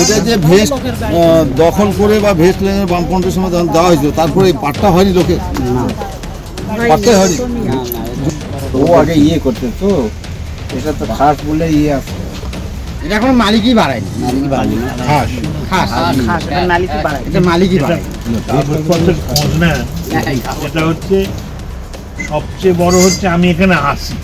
এটা যে ভেস্ট দখল করে বা ভেস্ট লেনের বামপন্থের সময় দেওয়া হয়েছিল তারপরে এই পাটটা হয়নি লোকে? না। পাটটাই হয়নি? ও আগে ইয়ে করতে তো এটা তো খাস বলে ইয়ে আছে। এটা কোনো মালিকই বাড়ায়নি। মালিক বাড়ি খাস খাস। খাস এটা মালিকই বাড়ায় এটা মালিকই বাড়ায় নেন। এটা হচ্ছে সবচেয়ে বড় হচ্ছে আমি এখানে আসি।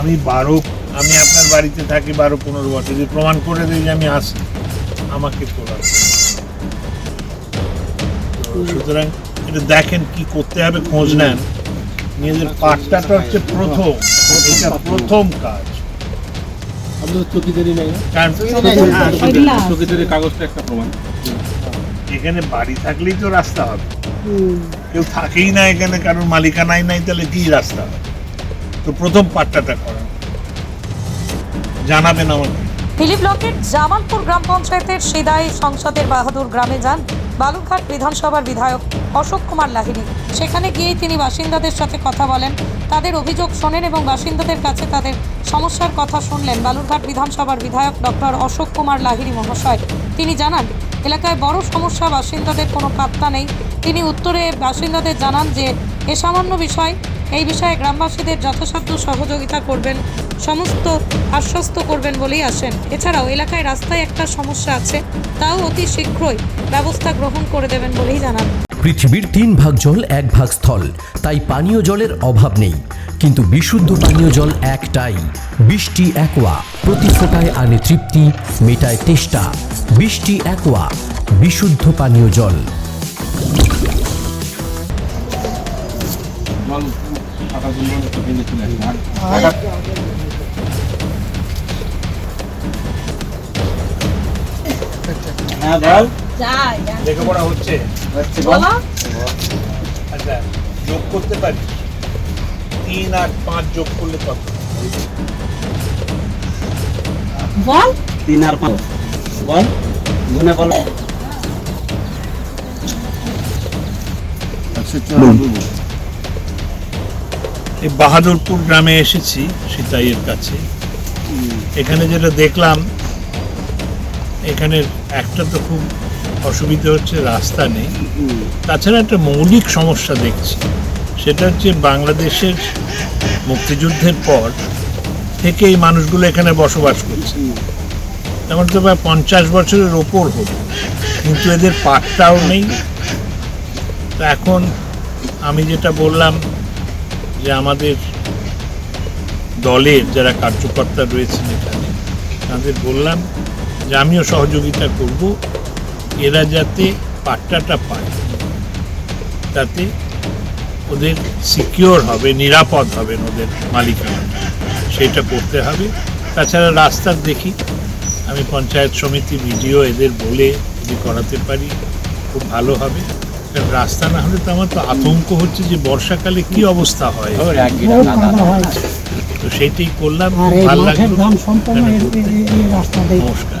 আমি বারো আমি আপনার বাড়িতে থাকি বারো পনেরো বছর। যদি প্রমাণ করে দিই যে আমি আসি আমাকে তোলা। সুতরাং এটা দেখেন কি করতে হবে খোঁজ নেন। নিজেদের পাঠটাটা হচ্ছে প্রথম এটা প্রথম কাজ। এখানে বাড়ি থাকলেই তো রাস্তা হবে। কেউ থাকেই না এখানে কারোর মালিকানাই নাই তাহলে কি রাস্তা হবে? তো প্রথম পাট্টাটা করা জানাবেন আমাকে। হিলি ব্লকের জামালপুর গ্রাম পঞ্চায়েতের সিদাই সংসদের বাহাদুর গ্রামে যান বালুরঘাট বিধানসভার বিধায়ক অশোক কুমার লাহিড়ী। সেখানে গিয়েই তিনি বাসিন্দাদের সাথে কথা বলেন, তাদের অভিযোগ শোনেন এবং বাসিন্দাদের কাছে তাদের সমস্যার কথা শুনলেন বালুরঘাট বিধানসভার বিধায়ক ডক্টর অশোক কুমার লাহিড়ী মহাশয়। তিনি জানান, এলাকায় বড় সমস্যা, বাসিন্দাদের কোনো পাত্তা নেই। তিনি উত্তরে বাসিন্দাদের জানান যে, এ সামান্য বিষয় এই বিষয়ে গ্রামবাসীদের যথাসাধ্য সহযোগিতা করবেন, সমস্ত আশ্বস্ত করবেন বলেই আসেন। এছাড়াও এলাকায় রাস্তায় একটা সমস্যা আছে, তাও অতি শীঘ্রই ব্যবস্থা গ্রহণ করে দেবেন বলেই জানান। পৃথিবীর তিন ভাগ জল, এক ভাগ স্থল, তাই পানীয় জলের অভাব নেই। কিন্তু বিশুদ্ধ পানীয় জল একটাই, বৃষ্টি একোয়া, প্রতি ফোটায় আনে তৃপ্তি, মেটায় তেষ্টা। বৃষ্টি একোয়া, বিশুদ্ধ পানীয় জল। জল হ্যাঁ বল লেখাপড়া হচ্ছে বল আচ্ছা যোগ করতে তিন আর পাঁচ যোগ করলে কত তিন আর পাঁচ বল গুনে বল একশো চুরানব্বই। এই বাহাদুরপুর গ্রামে এসেছি সিতাইয়ের কাছে। এখানে যেটা দেখলাম এখানে একটা তো খুব অসুবিধা হচ্ছে রাস্তা নেই। তাছাড়া একটা মৌলিক সমস্যা দেখছি, সেটা হচ্ছে বাংলাদেশের মুক্তিযুদ্ধের পর থেকে এই মানুষগুলো এখানে বসবাস করছে। তেমন তো প্রায় পঞ্চাশ বছরের ওপর হলো, কিন্তু এদের পাটটাও নেই। তো এখন আমি যেটা বললাম যে আমাদের দলের যারা কার্যকর্তা রয়েছেন এখানে, তাদের বললাম যে আমিও সহযোগিতা করব, এরা যাতে পাট্টাটা পায়, তাতে ওদের সিকিওর হবে, নিরাপদ হবেন ওদের মালিকানা। সেটা করতে হবে। তাছাড়া রাস্তার দেখি, আমি পঞ্চায়েত সমিতি ভিডিও এদের বলে যদি করাতে পারি, খুব ভালো হবে। রাস্তা না হলে তো আমার তো আতঙ্ক হচ্ছে যে বর্ষাকালে কি অবস্থা হয়। তো সেটাই করলাম ভালো লাগল। নমস্কার।